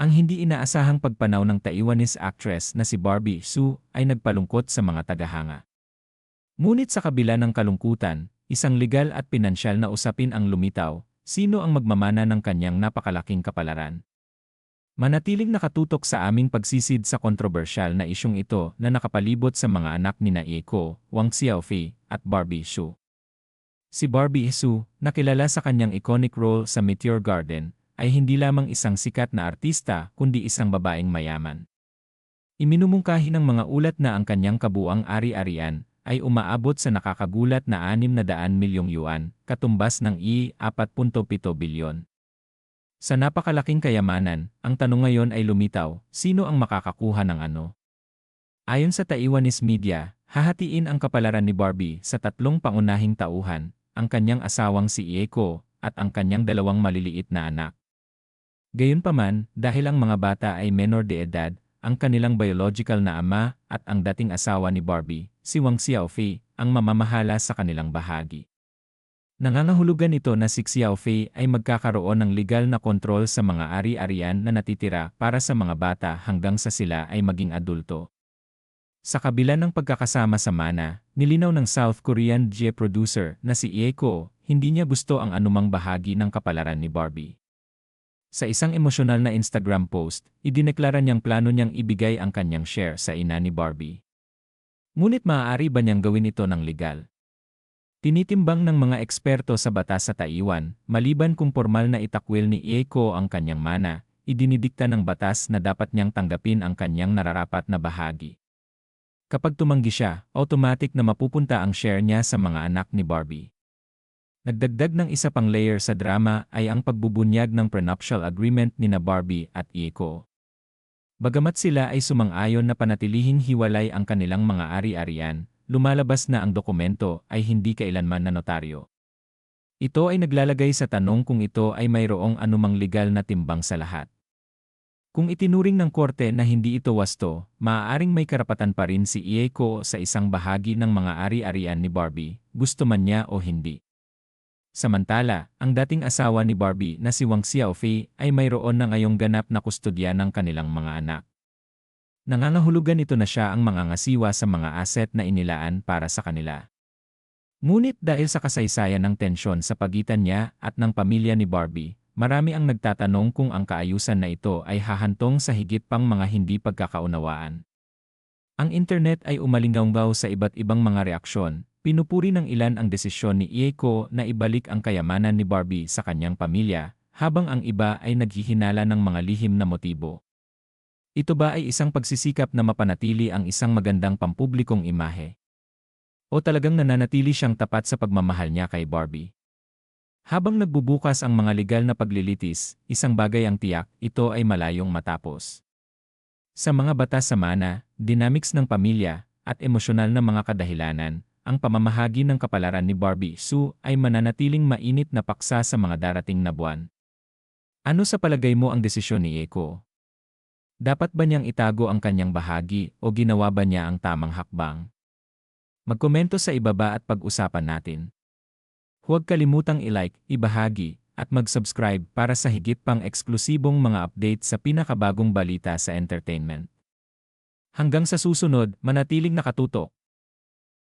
Ang hindi inaasahang pagpanaw ng Taiwanese actress na si Barbie Su ay nagpalungkot sa mga tagahanga. Ngunit sa kabila ng kalungkutan, isang legal at pinansyal na usapin ang lumitaw, sino ang magmamana ng kanyang napakalaking kapalaran. Manatiling nakatutok sa aming pagsisid sa kontrobersyal na isyong ito na nakapalibot sa mga anak ni Naiko, Wang Xiaofei, at Barbie Su. Si Barbie Su, nakilala sa kanyang iconic role sa Meteor Garden, ay hindi lamang isang sikat na artista kundi isang babaeng mayaman. Iminumungkahi ng mga ulat na ang kanyang kabuang ari-arian ay umaabot sa nakakagulat na 600 milyong yuan, katumbas ng I-4.7 bilyon. Sa napakalaking kayamanan, ang tanong ngayon ay lumitaw, sino ang makakakuha ng ano? Ayon sa Taiwanese media, hahatiin ang kapalaran ni Barbie sa tatlong pangunahing tauhan, ang kanyang asawang si Ieko, at ang kanyang dalawang maliliit na anak. Gayunpaman, dahil ang mga bata ay menor de edad, ang kanilang biological na ama at ang dating asawa ni Barbie, si Wang Xiaofei, ang mamamahala sa kanilang bahagi. Nangangahulugan ito na si Xiaofei ay magkakaroon ng legal na kontrol sa mga ari-arian na natitira para sa mga bata hanggang sa sila ay maging adulto. Sa kabila ng pagkakasama sa mana, nilinaw ng South Korean J producer na si Ieko, hindi niya gusto ang anumang bahagi ng kapalaran ni Barbie. Sa isang emosyonal na Instagram post, idineklara niyang plano niyang ibigay ang kanyang share sa ina ni Barbie. Ngunit maaari ba niyang gawin ito ng legal? Tinitimbang ng mga eksperto sa batas sa Taiwan, maliban kung formal na itakwil ni Eiko ang kanyang mana, idinidikta ng batas na dapat niyang tanggapin ang kanyang nararapat na bahagi. Kapag tumanggi siya, automatic na mapupunta ang share niya sa mga anak ni Barbie. Nagdagdag ng isa pang layer sa drama ay ang pagbubunyag ng prenuptial agreement ni na Barbie at Ieko. Bagamat sila ay sumang-ayon na panatilihing hiwalay ang kanilang mga ari-arian, lumalabas na ang dokumento ay hindi kailanman na notaryo. Ito ay naglalagay sa tanong kung ito ay mayroong anumang legal na timbang sa lahat. Kung itinuring ng korte na hindi ito wasto, maaaring may karapatan pa rin si Ieko sa isang bahagi ng mga ari-arian ni Barbie, gusto man niya o hindi. Samantala, ang dating asawa ni Barbie na si Wang Xiaofei ay mayroon na ngayong ganap na kustodya ng kanilang mga anak. Nangangahulugan ito na siya ang mangangasiwa sa mga aset na inilaan para sa kanila. Ngunit dahil sa kasaysayan ng tensyon sa pagitan niya at ng pamilya ni Barbie, marami ang nagtatanong kung ang kaayusan na ito ay hahantong sa higit pang mga hindi pagkakaunawaan. Ang internet ay umalinggaw sa iba't ibang mga reaksyon, Pinupuri ng ilan ang desisyon ni Ieko na ibalik ang kayamanan ni Barbie sa kanyang pamilya, habang ang iba ay naghihinala ng mga lihim na motibo. Ito ba ay isang pagsisikap na mapanatili ang isang magandang pampublikong imahe? O talagang nananatili siyang tapat sa pagmamahal niya kay Barbie? Habang nagbubukas ang mga legal na paglilitis, isang bagay ang tiyak, ito ay malayong matapos. Sa mga batas sa mana, dynamics ng pamilya, at emosyonal na mga kadahilanan, ang pamamahagi ng kapalaran ni Barbie Sue ay mananatiling mainit na paksa sa mga darating na buwan. Ano sa palagay mo ang desisyon ni Eko? Dapat ba niyang itago ang kanyang bahagi o ginawa ba niya ang tamang hakbang? Magkomento sa ibaba at pag-usapan natin. Huwag kalimutang i-like, ibahagi, at mag-subscribe para sa higit pang eksklusibong mga update sa pinakabagong balita sa entertainment. Hanggang sa susunod, manatiling nakatutok.